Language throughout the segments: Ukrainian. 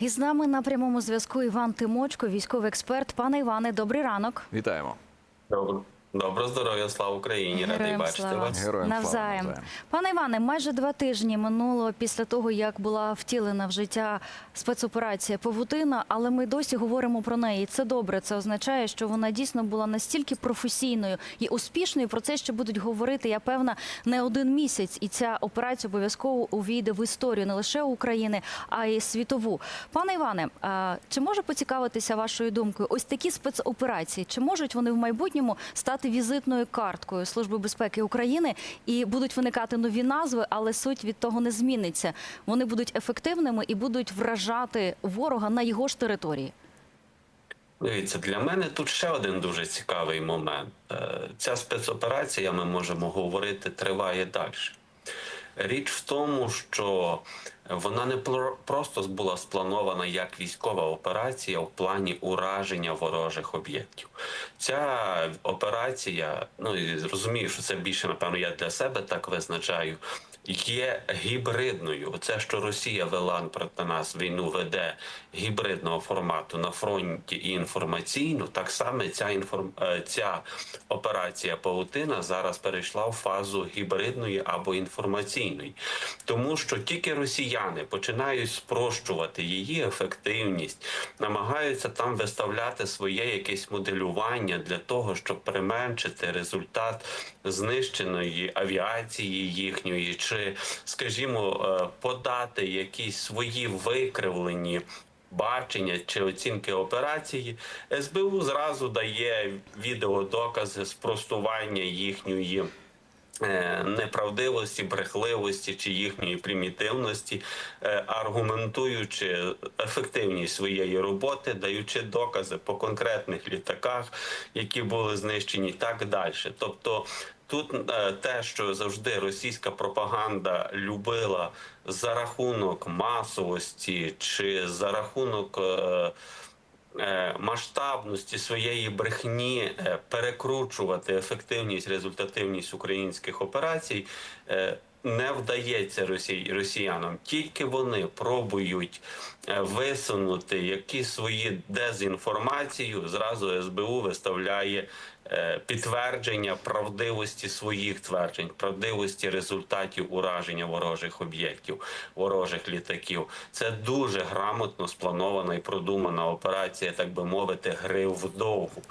І з нами на прямому зв'язку Іван Тимочко, військовий експерт. Пане Іване, добрий ранок. Вітаємо. Добро. Добро здоров'я, слава Україні! Радий Героям бачити слава. вас. Героям слава Навзаєм. навзаєм. Пане Іване, майже два тижні минуло після того, як була втілена в життя спецоперація Павутина, але ми досі говоримо про неї. Це добре. Це означає, що вона дійсно була настільки професійною і успішною. Про це ще будуть говорити, я певна, не один місяць. І ця операція обов'язково увійде в історію не лише України, а й світову. Пане Іване, а чи може поцікавитися вашою думкою? Ось такі спецоперації, чи можуть вони в майбутньому стати візитною карткою Служби безпеки України і будуть виникати нові назви, але суть від того не зміниться. Вони будуть ефективними і будуть вражати ворога на його ж території. Дивіться, для мене тут ще один дуже цікавий момент. Е, Ця спецоперація, ми можемо говорити, триває далі. Річ в тому, що вона не про- просто була спланована як військова операція в плані ураження ворожих об'єктів. Ця операція, ну і розумію, що це більше, напевно, я для себе так визначаю. Є гібридною. Це, що Росія вела проти нас війну веде гібридного формату на фронті і інформаційну, так само ця інформ... е, ця операція Паутина зараз перейшла в фазу гібридної або інформаційної, тому що тільки росіяни починають спрощувати її ефективність, намагаються там виставляти своє якесь моделювання для того, щоб применшити результат знищеної авіації їхньої, чи, скажімо, е, подати якісь свої викривлені. Бачення чи оцінки операції СБУ зразу дає відеодокази спростування їхньої е, неправдивості, брехливості чи їхньої примітивності, е, аргументуючи ефективність своєї роботи, даючи докази по конкретних літаках, які були знищені, так далі. Тобто. Тут е, те, що завжди російська пропаганда любила за рахунок масовості чи за рахунок е, е, масштабності своєї брехні перекручувати ефективність, результативність українських операцій. Не вдається росій, росіянам, тільки вони пробують висунути якісь свої дезінформацію. Зразу СБУ виставляє підтвердження правдивості своїх тверджень, правдивості результатів ураження ворожих об'єктів, ворожих літаків. Це дуже грамотно спланована і продумана операція, так би мовити, гри вдовгу.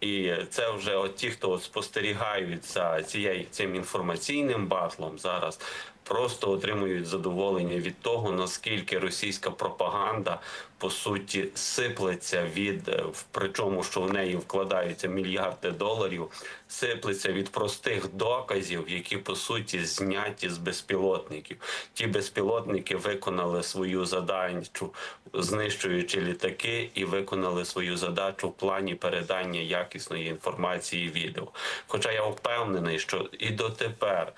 І це вже от ті, хто от спостерігають за цією цим інформаційним батлом зараз. Просто отримують задоволення від того, наскільки російська пропаганда по суті сиплеться від е, в- причому, що в неї вкладаються мільярди доларів, сиплеться від простих доказів, які по суті зняті з безпілотників. Ті безпілотники виконали свою задачу, знищуючи літаки, і виконали свою задачу в плані передання якісної інформації відео. Хоча я впевнений, що і дотепер.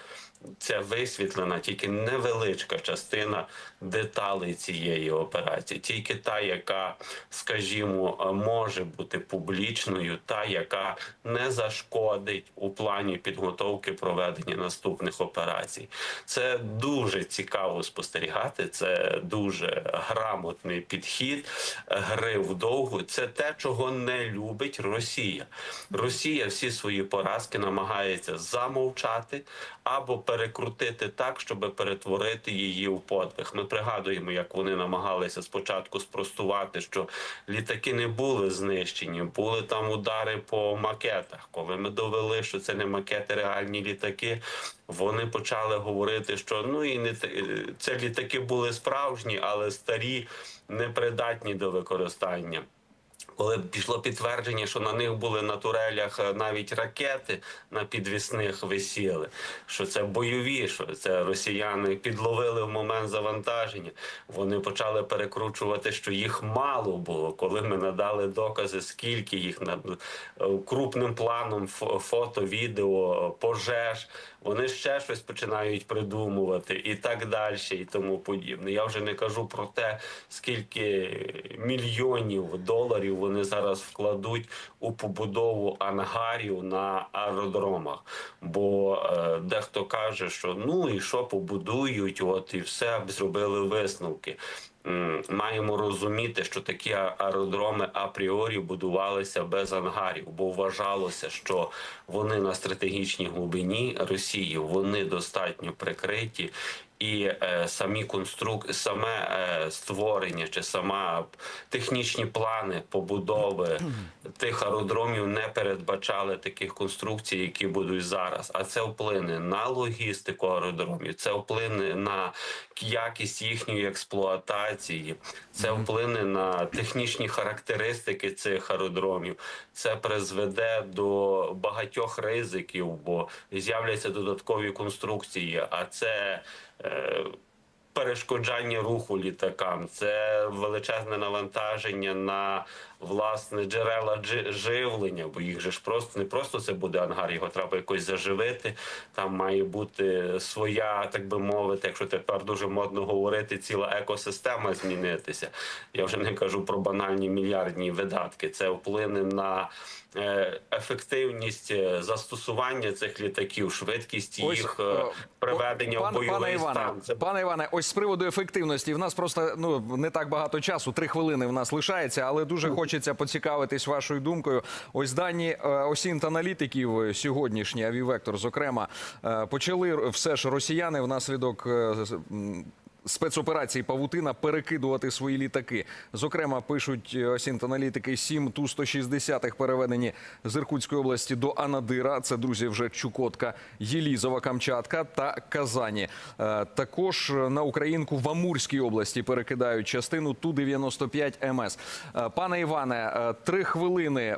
Це висвітлена тільки невеличка частина деталей цієї операції, тільки та, яка, скажімо, може бути публічною, та яка не зашкодить у плані підготовки проведення наступних операцій. Це дуже цікаво спостерігати. Це дуже грамотний підхід гри вдовгу. Це те, чого не любить Росія. Росія всі свої поразки намагається замовчати або перекрутити так, щоб перетворити її в подвиг. Ми пригадуємо, як вони намагалися спочатку спростувати, що літаки не були знищені, були там удари по макетах. Коли ми довели, що це не макети, реальні літаки. Вони почали говорити, що ну і не це літаки були справжні, але старі, непридатні до використання. Коли пішло підтвердження, що на них були на турелях е, навіть ракети на підвісних висіли, що це бойові, що це росіяни підловили в момент завантаження. Вони почали перекручувати, що їх мало було, коли ми надали докази, скільки їх на е, крупним планом фото, відео, пожеж. Вони ще щось починають придумувати і так далі, і тому подібне. Я вже не кажу про те, скільки мільйонів доларів вони зараз вкладуть у побудову ангарів на аеродромах. Бо е, дехто каже, що ну і що побудують, от і все б зробили висновки. маємо розуміти, що такі аеродроми апріорі будувалися без ангарів, бо вважалося, що вони на стратегічній глибині Росії вони достатньо прикриті. І е, самі конструк... саме е, створення чи сама технічні плани побудови тих аеродромів не передбачали таких конструкцій, які будуть зараз. А це вплине на логістику аеродромів, це вплине на якість їхньої експлуатації, це вплине на технічні характеристики цих аеродромів. Це призведе до багатьох ризиків, бо з'являться додаткові конструкції. А це перешкоджання руху літакам, це величезне навантаження на власне джерела живлення, бо їх же ж просто не просто це буде ангар, його треба якось заживити. Там має бути своя, так би мовити, якщо тепер дуже модно говорити, ціла екосистема змінитися. Я вже не кажу про банальні мільярдні видатки. Це вплине на е, ефективність е, застосування цих літаків, швидкість Ось, їх е, е, приведення Пане- в бойовий пане Іване, стан. Це пане Іване, ось з приводу ефективності. В нас просто ну не так багато часу, три хвилини в нас лишається, але дуже хочеться поцікавитись вашою думкою. Ось дані е, осінт аналітиків е, сьогоднішні авівектор, зокрема, е, почали все ж росіяни внаслідок. Е, Спецоперації Павутина перекидувати свої літаки. Зокрема, пишуть е, осінт аналітики 7 ту 160 переведені з Іркутської області до Анадира. Це друзі, вже Чукотка, Єлізова, Камчатка та Казані. Е, Також на Українку в Амурській області перекидають частину ту 95 МС. Е, Пане Іване, е, три хвилини.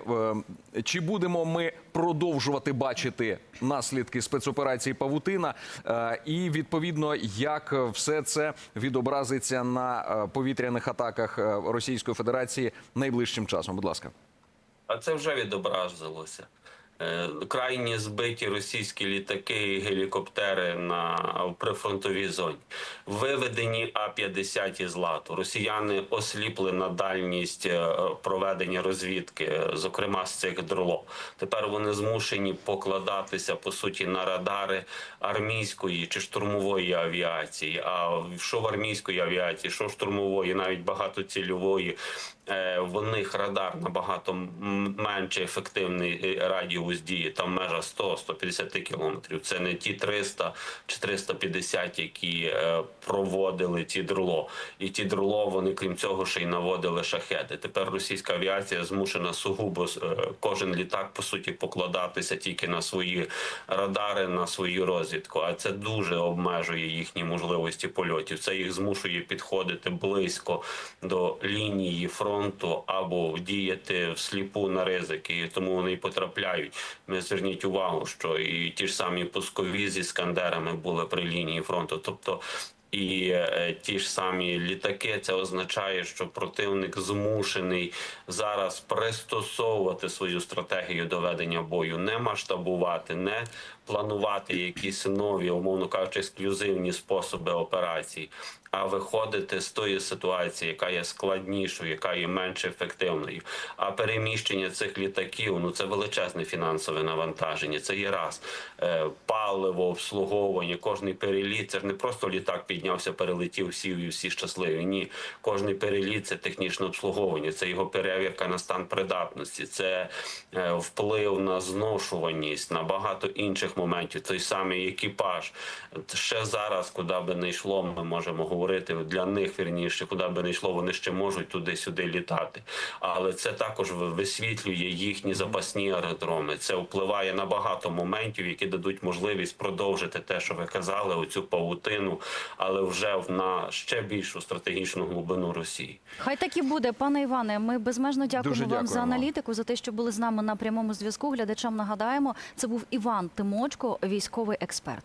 Е, Чи будемо ми продовжувати бачити наслідки спецоперації Павутина? Е, І відповідно, як все це відобразиться на е, повітряних атаках е, Російської Федерації найближчим часом? Будь ласка. А це вже відобразилося. Е, Крайні збиті російські літаки і гелікоптери на прифронтовій зоні, виведені А-50 із лату. Росіяни осліпли на дальність е, проведення розвідки, е, зокрема з цих дроло. Тепер вони змушені покладатися по суті на радари армійської чи штурмової авіації. А що в армійської авіації, що штурмової, навіть багатоцільової, в них радар набагато менше ефективний е, радіус дії, там межа 100-150 кілометрів. Це не ті 300 чи 350, які е, проводили ті дроло. І ті дроло, вони крім цього ще й наводили шахеди. Тепер російська авіація змушена сугубо е, кожен літак по суті покладатися тільки на свої радари, на свою розвідку. А це дуже обмежує їхні можливості польотів. Це їх змушує підходити близько до лінії фронту або діяти всліпу на ризики. І тому вони потрапляють. Зверніть увагу, що і ті ж самі пускові зі скандерами були при лінії фронту. Тобто і е, ті ж самі літаки, це означає, що противник змушений зараз пристосовувати свою стратегію до ведення бою, не масштабувати, не планувати якісь нові, умовно кажучи, ексклюзивні способи операцій, а виходити з тої ситуації, яка є складнішою, яка є менш ефективною. А переміщення цих літаків ну це величезне фінансове навантаження. Це є раз Е, паливо, обслуговування, кожний переліт. Це ж не просто літак піднявся, перелетів, сів і всі щасливі. Ні, кожний переліт це технічне обслуговування, це його перевірка на стан придатності, це е, вплив на зношуваність, на багато інших моментів. Той самий екіпаж. Ще зараз, куди би не йшло, ми можемо говорити для них вірніше, куди би не йшло, вони ще можуть туди-сюди літати. Але це також висвітлює їхні запасні аеродроми. Це впливає на багато моментів, які дадуть можливість продовжити те, що ви казали, оцю павутину, але вже в- на ще більшу стратегічну глибину Росії. Хай так і буде, пане Іване. Ми безмежно дякуємо Дуже вам за аналітику, за те, що були з нами на прямому зв'язку. Глядачам нагадаємо, це був Іван Тимочко, військовий експерт.